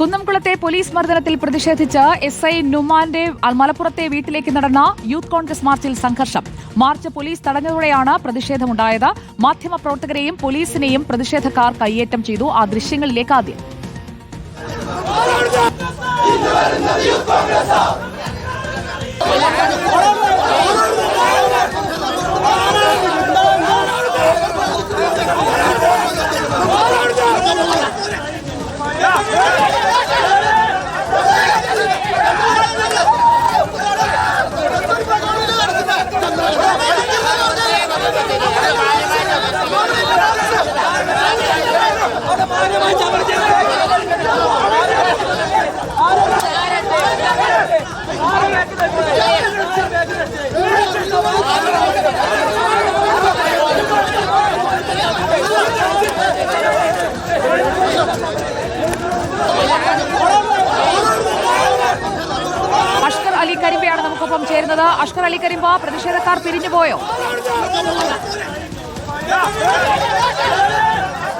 കുന്നംകുളത്തെ police മർദ്ദനത്തിൽ പ്രതിഷേധിച്ച് S I നുമാന്റെ മലപ്പുറത്തെ വീട്ടിലേക്ക് നടന്ന യൂത്ത് കോൺഗ്രസ് മാർച്ചിൽ സംഘർഷം. March police തടഞ്ഞതോടെയാണ് പ്രതിഷേധമുണ്ടായത്. മാധ്യമപ്രവർത്തകരെയും പോലീസിനെയും പ്രതിഷേധക്കാർ കയ്യേറ്റം ചെയ്തു. ആ ദൃശ്യങ്ങളിലേക്ക് ആദ്യം. അഷ്കർ അലി കരിമ്പയാണ് നമുക്കൊപ്പം ചേരുന്നത്. അഷ്കർ അലി കരിമ്പ പ്രതിഷേധക്കാർ പിരിഞ്ഞുപോയോ?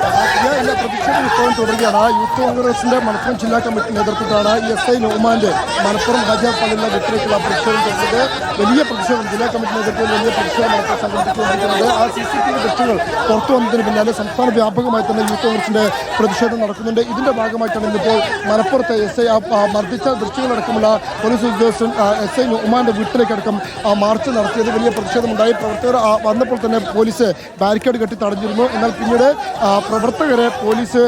എല്ലാ പ്രതിഷേധം ഇപ്പോഴും തുടരുകയാണ്. യൂത്ത് കോൺഗ്രസിന്റെ മലപ്പുറം ജില്ലാ കമ്മിറ്റി നേതൃത്വത്തിലാണ് എസ് ഐ നോമാന്റെ മലപ്പുറം ഹാജാപ്പാലുള്ള വീട്ടിലേക്കുള്ള പ്രതിഷേധം തുടരുന്നത്. വലിയ പ്രതിഷേധം ജില്ലാ കമ്മിറ്റി നേതൃത്വത്തിൽ വലിയ പ്രതിഷേധം മലപ്പുറം സംഘടിപ്പിച്ചുകൊണ്ടിരിക്കുന്നത്. ആ സി സി ടി വി ദൃശ്യങ്ങൾ പുറത്തു വന്നതിന് പിന്നാലെ സംസ്ഥാന വ്യാപകമായി തന്നെ യൂത്ത് കോൺഗ്രസിന്റെ പ്രതിഷേധം നടക്കുന്നുണ്ട്. ഇതിന്റെ ഭാഗമായിട്ടാണ് ഇന്നിപ്പോൾ മലപ്പുറത്തെ എസ് ഐ മർദ്ദിച്ച ദൃശ്യങ്ങളടക്കമുള്ള പോലീസ് ഉദ്യോഗസ്ഥൻ എസ് ഐ നോമാന്റെ വീട്ടിലേക്കടക്കം മാർച്ച് നടത്തിയത് വലിയ പ്രതിഷേധമുണ്ടായി. പ്രവർത്തകർ വന്നപ്പോൾ തന്നെ പോലീസ് ബാരിക്കേഡ് കെട്ടി തടഞ്ഞിരുന്നു. എന്നാൽ പിന്നീട് പ്രവർത്തകരെ പോലീസ്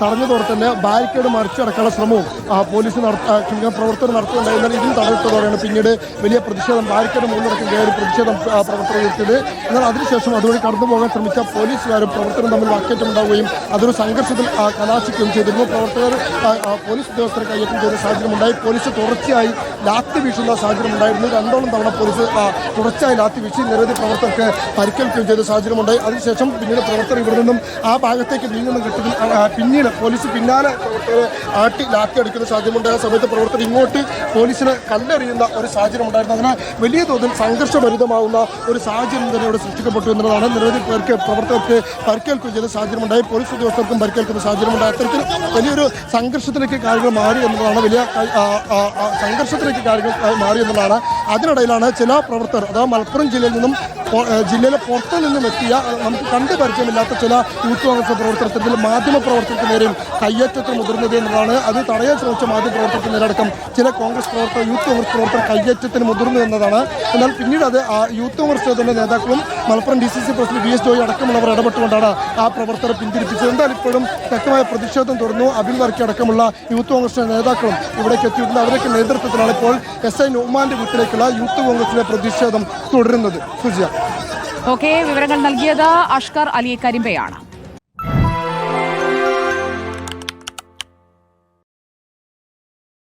തടഞ്ഞു തടഞ്ഞതോടെ തന്നെ ബാരിക്കേഡ് മറിച്ചടക്കാനുള്ള ശ്രമവും പോലീസ് നടത്താൻ പ്രവർത്തനം ക്ഷമിക്കണം, പ്രവർത്തകർ നടത്തുന്നുണ്ടായി എന്നാൽ ഇതിൽ തടയിട്ടതോടെയാണ് പിന്നീട് വലിയ പ്രതിഷേധം ബാരിക്കേഡ് മുന്നിലടക്കം കയറി പ്രതിഷേധം പ്രവർത്തനം ഉയർത്തിയത്. എന്നാൽ അതിനുശേഷം അതുവഴി കടന്നു പോകാൻ ശ്രമിച്ച പോലീസുകാരും പ്രവർത്തനം തമ്മിൽ വാക്കേറ്റം ഉണ്ടാവുകയും അതൊരു സംഘർഷത്തിൽ കലാശിക്കുകയും ചെയ്തിരുന്നു. പ്രവർത്തകർ പോലീസ് ഉദ്യോഗസ്ഥരെ കയ്യേറ്റം ചെയ്ത സാഹചര്യമുണ്ടായി. പോലീസ് തുടർച്ചയായി ലാത്തി വീശുന്ന സാഹചര്യം ഉണ്ടായിരുന്നു രണ്ടോളം തവണ പോലീസ് തുടർച്ചയായി ലാത്തി വീശി നിരവധി പ്രവർത്തകർക്ക് പരിക്കേൽക്കുകയും ചെയ്ത സാഹചര്യമുണ്ടായി. അതിനുശേഷം പിന്നീട് പ്രവർത്തകർ ഇവിടെ നിന്നും ആ ഭാഗത്തേക്ക് നീങ്ങുന്ന ഘട്ടത്തിൽ പിന്നീട് പോലീസ് പിന്നാലെ പ്രവർത്തകരെ ആട്ടി ലാത്തി അടിക്കുന്ന സാധ്യമുണ്ടായ സമയത്ത് പ്രവർത്തകർ ഇങ്ങോട്ട് പോലീസിനെ കല്ലെറിയുന്ന ഒരു സാഹചര്യം ഉണ്ടായിരുന്നു അങ്ങനെ വലിയ തോതിൽ സംഘർഷഭരിതമാവുന്ന ഒരു സാഹചര്യം തന്നെ ഇവിടെ സൃഷ്ടിക്കപ്പെട്ടു എന്നുള്ളതാണ് നിരവധി പേർക്ക് പ്രവർത്തകർക്ക് പരിക്കേൽക്കുകയും ചെയ്ത സാഹചര്യമുണ്ടായി. പോലീസ് ഉദ്യോഗസ്ഥർക്കും പരിക്കേൽക്കുന്ന സാഹചര്യമുണ്ടായി. അത്തരത്തിൽ വലിയൊരു സംഘർഷത്തിലേക്ക് കാര്യങ്ങൾ മാറി എന്നുള്ളതാണ് വലിയ സംഘർഷത്തിലേക്ക് കാര്യങ്ങൾ മാറി എന്നുള്ളതാണ്. അതിനിടയിലാണ് ചില പ്രവർത്തകർ അഥവാ മലപ്പുറം ജില്ലയിൽ നിന്നും ജില്ലയിലെ പുറത്തു നിന്നും എത്തിയ നമുക്ക് കണ്ടു പരിചയമില്ലാത്ത ചില യൂത്ത് കോൺഗ്രസ് പ്രവർത്തനത്തിൽ മാധ്യമ പ്രവർത്തനത്തിന് നേരെയും കയ്യേറ്റത്തിന് മുതിർന്നത് എന്നതാണ്. അത് തടയാൻ ശ്രമിച്ച മാധ്യമ പ്രവർത്തനത്തിന് നേരടക്കം ചില കോൺഗ്രസ് പ്രവർത്തകർ യൂത്ത് കോൺഗ്രസ് പ്രവർത്തകർ കയ്യേറ്റത്തിന് മുതിർന്നു എന്നതാണ്. എന്നാൽ പിന്നീട് അത് യൂത്ത് കോൺഗ്രസ് തന്നെ നേതാക്കളും Malappuram D C C president V S Joy അടക്കമുള്ളവർ ഇടപെട്ടുകൊണ്ടാണ് ആ പ്രവർത്തകരെ പിന്തിരിപ്പിച്ചത്. എന്നാൽ ഇപ്പോഴും ശക്തമായ പ്രതിഷേധം തുടർന്നു. അബിൻ വർക്കി അടക്കമുള്ള യൂത്ത് കോൺഗ്രസിന്റെ നേതാക്കളും ഇവിടേക്ക് എത്തിയിട്ടുണ്ട്. അവരൊക്കെ നേതൃത്വത്തിലാണ് ഇപ്പോൾ എസ് ഐ നോമാന്റെ വീട്ടിലേക്കുള്ള യൂത്ത് കോൺഗ്രസിലെ പ്രതിഷേധം തുടരുന്നത്. സുജിയ. ഓക്കെ വിവരങ്ങൾ നൽകിയത് അഷ്കർ അലി കരിമ്പയാണ്.